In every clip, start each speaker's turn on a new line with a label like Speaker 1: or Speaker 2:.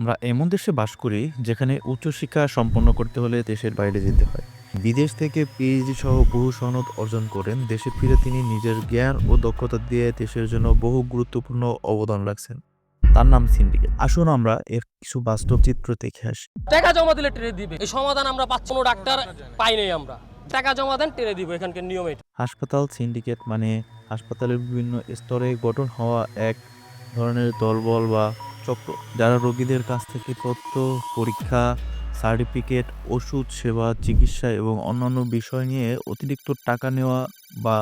Speaker 1: আমরা এমন দেশে বাস করি যেখানে উচ্চশিক্ষা সম্পন্ন করতে হলে দেশের বাইরে যেতে হয়। বিদেশ থেকে পিএইচডি সহ বহু সনদ অর্জন করেন। দেশে ফিরে তিনি নিজের জ্ঞান ও দক্ষতা দিয়ে দেশের জন্য বহু গুরুত্বপূর্ণ অবদান রাখছেন। তার নাম সিন্ডিকেট আসুন আমরা এর কিছু বাস্তব চিত্র দেখে আসি।
Speaker 2: টাকা জমা দিলে টেরে দিবে। এই সমাধান আমরা পাচ্ছি। কোনো ডাক্তার পাই নাই আমরা। টাকা জমা দেন টেরে দিব এখানকার নিয়ম এটা।
Speaker 1: হাসপাতাল সিন্ডিকেট মানে হাসপাতালের বিভিন্ন স্তরে গঠন হওয়া এক ধরনের দলবল বা চক্র, যারা রোগীদের কাছ থেকে তথ্য, পরীক্ষা, সার্টিফিকেট, ওষুধ সেবা, চিকিৎসা এবং অন্যান্য বিষয় নিয়ে অতিরিক্ত টাকা নেওয়া বা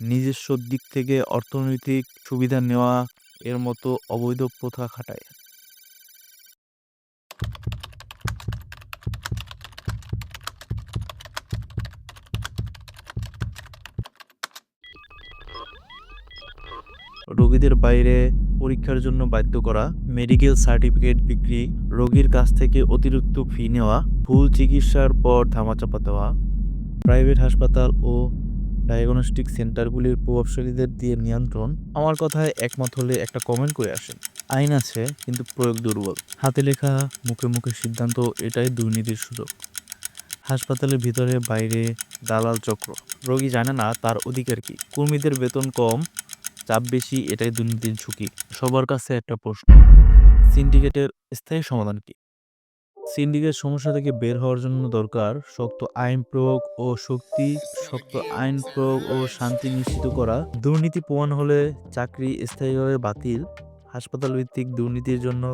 Speaker 1: নিজস্ব দিক থেকে অর্থনৈতিক সুবিধা নেওয়া এর মতো অবৈধ প্রথা খাটায়। রোগীদের বাইরে পরীক্ষার জন্য বাধ্য করা মেডিকেল সার্টিফিকেট বিক্রি, রোগীর কাছ থেকে অতিরিক্ত ফি নেওয়া, ভুল চিকিৎসার পর ধামাচাপা দেওয়া। প্রাইভেট হাসপাতাল ও ডায়াগনস্টিক সেন্টারগুলির প্রভাবশালীদের দিয়ে নিয়ন্ত্রণ। আমার কথায় একমত হলে একটা কমেন্ট করে আসেন। আইন আছে, কিন্তু প্রয়োগ দুর্বল। হাতে লেখা, মুখে মুখে সিদ্ধান্ত, এটাই দুর্নীতির সুযোগ। হাসপাতালের ভিতরে, বাইরে, দালাল চক্র। রোগী জানে না তার অধিকার কি। কর্মীদের বেতন কম চাপ বেশি, এটাই দুর্নীতির ঝুঁকি। সবার কাছে একটা প্রশ্ন, সিন্ডিকেটের স্থায়ী সমাধান কি? সিন্ডিকেট সমস্যা থেকে বের হওয়ার জন্য দরকার শক্ত আইন প্রয়োগ ও শক্তি, শক্ত আইন প্রয়োগ ও শান্তি নিশ্চিত করা। দুর্নীতি প্রমাণ হলে চাকরি স্থায়ীভাবে বাতিল। হাসপাতাল ভিত্তিক দুর্নীতির জন্য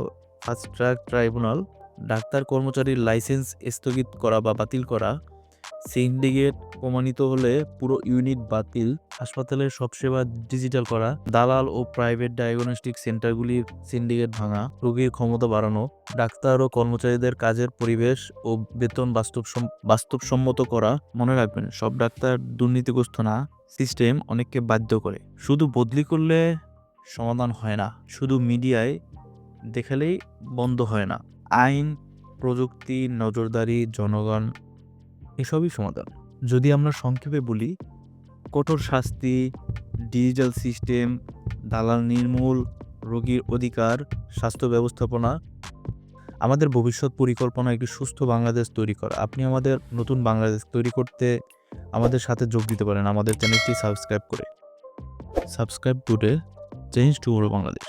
Speaker 1: ফাস্ট ট্র্যাক ট্রাইব্যুনাল। ডাক্তার কর্মচারীর লাইসেন্স স্থগিত করা বা বাতিল করা। সিন্ডিকেট প্রমাণিত হলে পুরো ইউনিট বাতিল। হাসপাতালের সব সেবা ডিজিটাল করা, দালাল ও প্রাইভেট ডায়াগনস্টিক সেন্টারগুলির সিন্ডিকেট ভাঙা, রোগীর ক্ষমতা বাড়ানো, ডাক্তার ও কর্মচারীদের কাজের পরিবেশ ও বেতন বাস্তব বাস্তবসম্মত করা, মনে রাখবেন, সব ডাক্তার দুর্নীতিগ্রস্ত না সিস্টেম অনেককে বাধ্য করে। শুধু বদলি করলে সমাধান হয় না, শুধু মিডিয়ায় দেখালেই বন্ধ হয় না। আইন, প্রযুক্তি, নজরদারি, জনগণ এসবই সমাধান। যদি আমরা সংক্ষেপে বলি, কঠোর শাস্তি, ডিজিটাল সিস্টেম, দালাল নির্মূল, রোগীর অধিকার, স্বাস্থ্য ব্যবস্থাপনা, আমাদের ভবিষ্যৎ পরিকল্পনা একটি সুস্থ বাংলাদেশ তৈরি করা। আপনি আমাদের নতুন বাংলাদেশ তৈরি করতে আমাদের সাথে যোগ দিতে পারেন আমাদের চ্যানেলটি সাবস্ক্রাইব করে। Subscribe today change to Bangladesh.